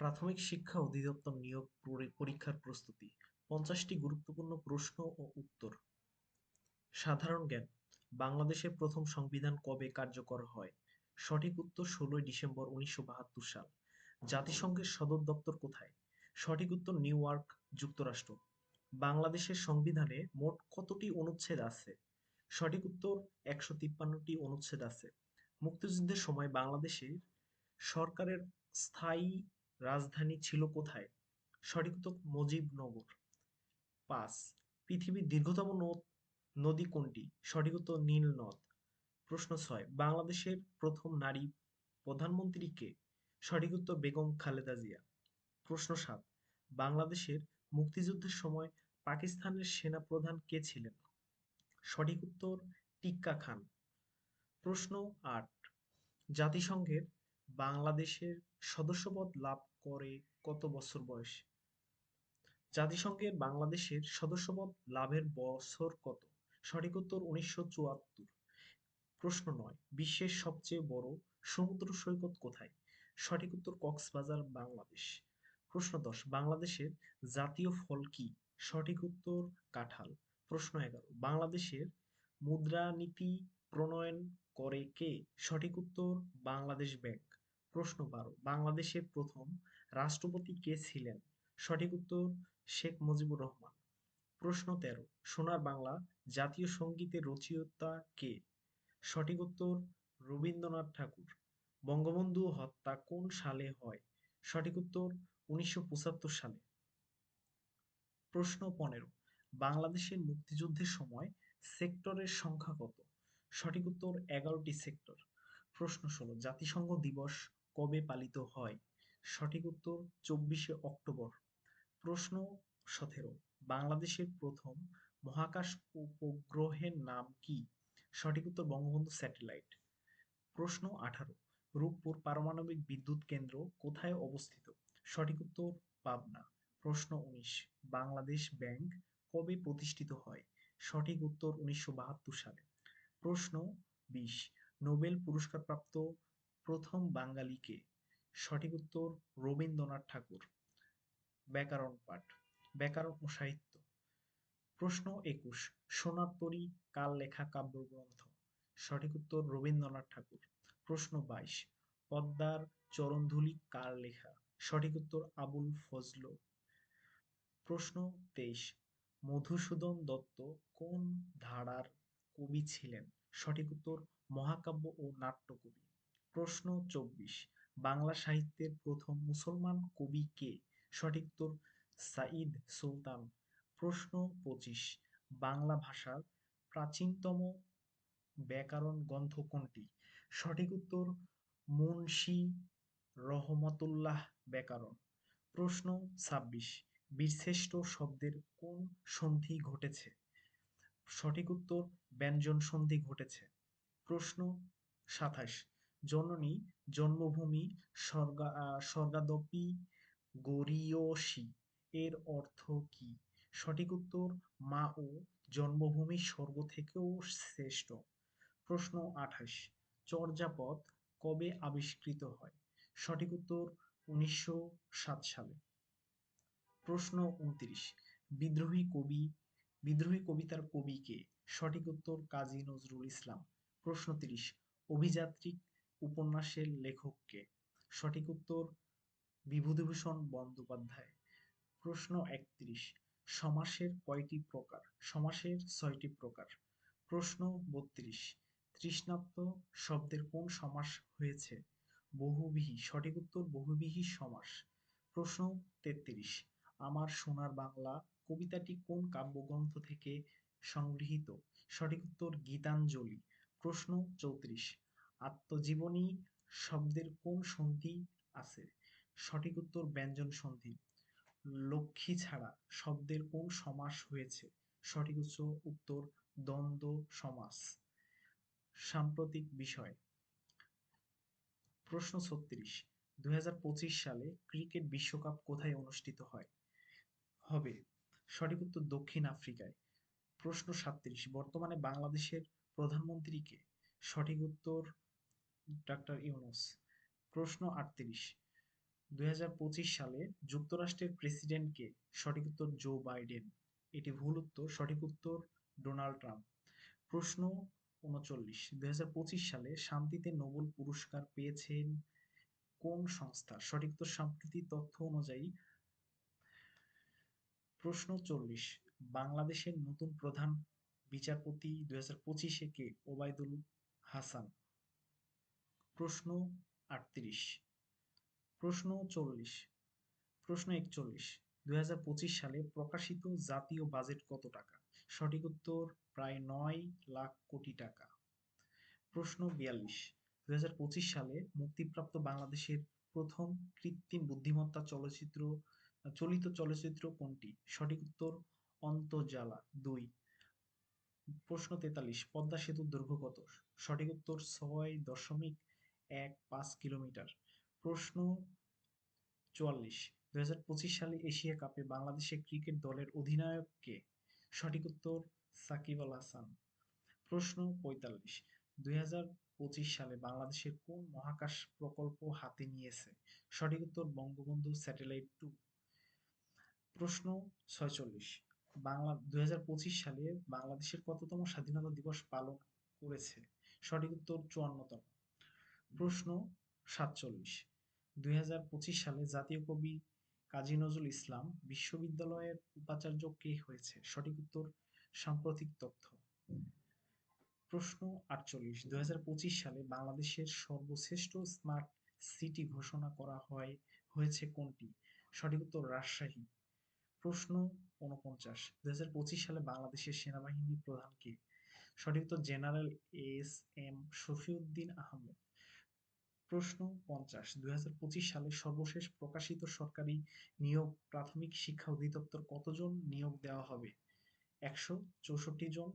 প্রাথমিক শিক্ষা অধিদপ্তর নিয়োগ পরীক্ষার প্রস্তুতি। পঞ্চাশটি গুরুত্বপূর্ণ প্রশ্ন ও উত্তর। সাধারণ জ্ঞান। বাংলাদেশের প্রথম সংবিধান কবে কার্যকর হয়? সঠিক উত্তর ষোলোই ডিসেম্বর উনিশশো বাহাত্তর সাল। জাতিসংঘের সদর দপ্তর কোথায়? সঠিক উত্তর নিউ ইয়র্ক, যুক্তরাষ্ট্র। বাংলাদেশের সংবিধানে মোট কতটি অনুচ্ছেদ আছে? সঠিক উত্তর একশো তিপ্পান্নটি অনুচ্ছেদ আছে। মুক্তিযুদ্ধের সময় বাংলাদেশের সরকারের স্থায়ী রাজধানী ছিল কোথায়? সঠিক উত্তর মুজিবনগর। পাঁচ, পৃথিবীর দীর্ঘতম নদ কোনটি? সঠিক উত্তর নীল নদ। প্রশ্ন ছয়, বাংলাদেশের প্রথম নারী প্রধানমন্ত্রী কে? সঠিক উত্তর বেগম খালেদা জিয়া। প্রশ্ন সাত, বাংলাদেশের মুক্তিযুদ্ধের সময় পাকিস্তানের সেনা প্রধান কে ছিলেন? সঠিক উত্তর টিক্কা খান। প্রশ্ন আট, জাতিসংঘের বাংলাদেশের সদস্যপদ লাভ করে কত বছর বয়সে? জাতিসংঘের বাংলাদেশের সদস্যপদ লাভের বছর কত? সঠিক উত্তর উনিশশো চুয়াত্তর। প্রশ্ন নয়, বিশ্বের সবচেয়ে বড় সমুদ্র সৈকত কোথায়? সঠিক উত্তর কক্সবাজার, বাংলাদেশ। প্রশ্ন দশ, বাংলাদেশের জাতীয় ফল কি? সঠিক উত্তর কাঁঠাল। প্রশ্ন এগারো, বাংলাদেশের মুদ্রানীতি প্রণয়ন করে কে? সঠিক উত্তর বাংলাদেশ ব্যাংক। প্রশ্ন বারো, বাংলাদেশের প্রথম রাষ্ট্রপতি কে ছিলেন? সঠিক উত্তর, শেখ মুজিবুর রহমান। প্রশ্ন তেরো, সোনার বাংলা জাতীয় সঙ্গীতের রচয়িতা কে? সঠিক উত্তর, রবীন্দ্রনাথ ঠাকুর। বঙ্গবন্ধু হত্যা কোন সালে হয়? সঠিক উত্তর, উনিশশো পঁচাত্তর সালে। প্রশ্ন পনেরো, বাংলাদেশের মুক্তিযুদ্ধের সময় সেক্টরের সংখ্যা কত? সঠিক উত্তর, এগারোটি সেক্টর। প্রশ্ন ষোলো, জাতিসংঘ দিবস কবে পালিত হয়? সঠিক উত্তর চব্বিশে অক্টোবর। প্রশ্ন সতেরো। বাংলাদেশের প্রথম মহাকাশ উপগ্রহের নাম কি? সঠিক উত্তর বঙ্গবন্ধু স্যাটেলাইট। প্রশ্ন আঠারো। রূপপুর পারমাণবিক বিদ্যুৎ কেন্দ্র কোথায় অবস্থিত? সঠিক উত্তর পাবনা। প্রশ্ন উনিশ। বাংলাদেশ ব্যাংক কবে প্রতিষ্ঠিত হয়? সঠিক উত্তর উনিশশো বাহাত্তর সালে। প্রশ্ন বিশ। নোবেল পুরস্কারপ্রাপ্ত প্রথম বাঙালি কে সঠিক উত্তর রবীন্দ্রনাথ ঠাকুর। ব্যাকরণ পাঠ, ব্যাকরণ ও সাহিত্য। প্রশ্ন একুশ সোনার তরী কার লেখা কাব্যগ্রন্থ, সঠিক উত্তর রবীন্দ্রনাথ ঠাকুর। প্রশ্ন বাইশ, পদ্মার চরণধুলি কার লেখা, সঠিক উত্তর আবুল ফজল। প্রশ্ন তেইশ, মধুসূদন দত্ত কোন ধারার কবি ছিলেন, সঠিক উত্তর মহাকাব্য ও নাট্যকবি? প্রশ্ন চব্বিশ। বাংলা সাহিত্যের প্রথম মুসলমান কবি কে? সঠিক উত্তর, সাঈদ সুলতান। প্রশ্ন পঁচিশ। বাংলা ভাষার প্রাচীনতম ব্যাকরণ গ্রন্থ কোনটি? সঠিক উত্তর, মুন্সি রহমতুল্লাহ ব্যাকরণ। প্রশ্ন ছাব্বিশ। বীরশ্রেষ্ঠ শব্দের কোন সন্ধি ঘটেছে? সঠিক উত্তর, ব্যঞ্জন সন্ধি ঘটেছে। প্রশ্ন সাতাশ। জননী, জন্মভূমি, স্বর্গা স্বর্গাদপি, গরীয়সী। এর অর্থ কি? সঠিক উত্তর, মা ও জন্মভূমি স্বর্গ থেকেও শ্রেষ্ঠ। প্রশ্ন আঠাশ। চর্যাপদ কবে আবিষ্কৃত হয়? সঠিক উত্তর উনিশশো সাত সালে। প্রশ্ন উনত্রিশ। বিদ্রোহী কবি, বিদ্রোহী কবিতার কবি কে? সঠিক উত্তর কাজী নজরুল ইসলাম। প্রশ্ন তিরিশ। অভিযাত্রিক উপন্যাসের লেখক কে সঠিক উত্তর বিভূতিভূষণ বন্দ্যোপাধ্যায়। প্রশ্ন একত্রিশ, সমাসের কয়টি প্রকার? সমাসের ছয়টি প্রকার। প্রশ্ন বত্রিশ তৃষ্ণাত্ম শব্দের কোন সমাস হয়েছে? বহুবিহী, সঠিক উত্তর বহুবিহী সমাস। প্রশ্ন তেত্রিশ, আমার সোনার বাংলা কবিতাটি কোন কাব্যগ্রন্থ থেকে সংগৃহীত? সঠিক উত্তর গীতাঞ্জলি। প্রশ্ন চৌত্রিশ আত্মজীবনী শব্দের কোন সন্ধি আছে? সঠিক উত্তর ব্যঞ্জন সন্ধি। লক্ষ্মী ছাড়া শব্দের কোন সমাস হয়েছে? সঠিক উত্তর দ্বন্দ্ব সমাস। সাম্প্রতিক বিষয়। প্রশ্ন ছত্রিশ। দুই সালে ক্রিকেট বিশ্বকাপ কোথায় অনুষ্ঠিত হয়? হবে। সঠিক উত্তর দক্ষিণ আফ্রিকায়। প্রশ্ন সাতত্রিশ। বর্তমানে বাংলাদেশের প্রধানমন্ত্রী কে? সঠিক উত্তর ডাক্তার ইউনুস। প্রশ্ন আটত্রিশ। দুই সালে যুক্তরাষ্ট্রের প্রেসিডেন্ট কে সঠিক উত্তর জো বাইডেন? এটি ভুল উত্তর, সঠিক উত্তর ডোনাল্ড ট্রাম্প। প্রশ্ন উনচল্লিশ। দুই সালে শান্তিতে নোবেল পুরস্কার পেয়েছেন কোন সংস্থা? সঠিক উত্তর সাম্প্রতিক তথ্য অনুযায়ী প্রশ্ন চল্লিশ। বাংলাদেশের নতুন প্রধান বিচারপতি দুই হাজার পঁচিশে কে? ওবায়দুল হাসান। প্রশ্ন আটত্রিশ। প্রশ্ন চল্লিশ। প্রশ্ন একচল্লিশ। পঁচিশ সালে প্রকাশিত জাতীয় বাজেট কত টাকা? সঠিক উত্তর প্রায় নয় লাখ কোটি টাকা। প্রশ্ন বিয়াল্লিশ। পঁচিশ সালে মুক্তিপ্রাপ্ত বাংলাদেশের প্রথম কৃত্রিম বুদ্ধিমত্তা চলচ্চিত্র, চলিত চলচ্চিত্র কোনটি? সঠিক উত্তর অন্তর্জালা দুই। প্রশ্ন তেতাল্লিশ। পদ্মা সেতুর দৈর্ঘ্য কত? সঠিক উত্তর ছয় দশমিক এক পাঁচ কিলোমিটার। প্রশ্ন চুয়াল্লিশ। পঁচিশ সালে এশিয়া কাপে বাংলাদেশের ক্রিকেট দলের অধিনায়ক কে? সঠিক উত্তর, সাকিব আল হাসান। প্রশ্ন পঁয়তাল্লিশ। দুই হাজার পঁচিশ সালে বাংলাদেশের কোন মহাকাশ প্রকল্প হাতে নিয়েছে? সঠিক উত্তর, বঙ্গবন্ধু স্যাটেলাইট টু। প্রশ্ন ছয়চল্লিশ। বাংলা দুই হাজার পঁচিশ সালে বাংলাদেশের কততম স্বাধীনতা দিবস পালন করেছে? সঠিক উত্তর, চুয়ান্নতম। প্রশ্ন সাতচল্লিশ। দুই সালে জাতীয় কবি কাজী নজরুল ইসলাম বিশ্ববিদ্যালয়ের উপাচার্য কে হয়েছে? সঠিক উত্তর, সাম্প্রতিক তথ্য। প্রশ্ন আটচল্লিশ। দুই সালে বাংলাদেশের সর্বশ্রেষ্ঠ স্মার্ট সিটি ঘোষণা করা হয়, হয়েছে কোনটি? সঠিক উত্তর, রাজশাহী। প্রশ্ন উনপঞ্চাশ দুই সালে বাংলাদেশের সেনাবাহিনীর প্রধান কে? সঠিক উত্তর, general S M Shafiuddin Ahmed. প্রশ্ন পঞ্চাশ। দুই সালে সর্বশেষ প্রকাশিত সরকারি নিয়োগ প্রাথমিক শিক্ষা অধিদপ্তর কতজন নিয়োগ দেওয়া হবে? একশো চৌষট্টি জন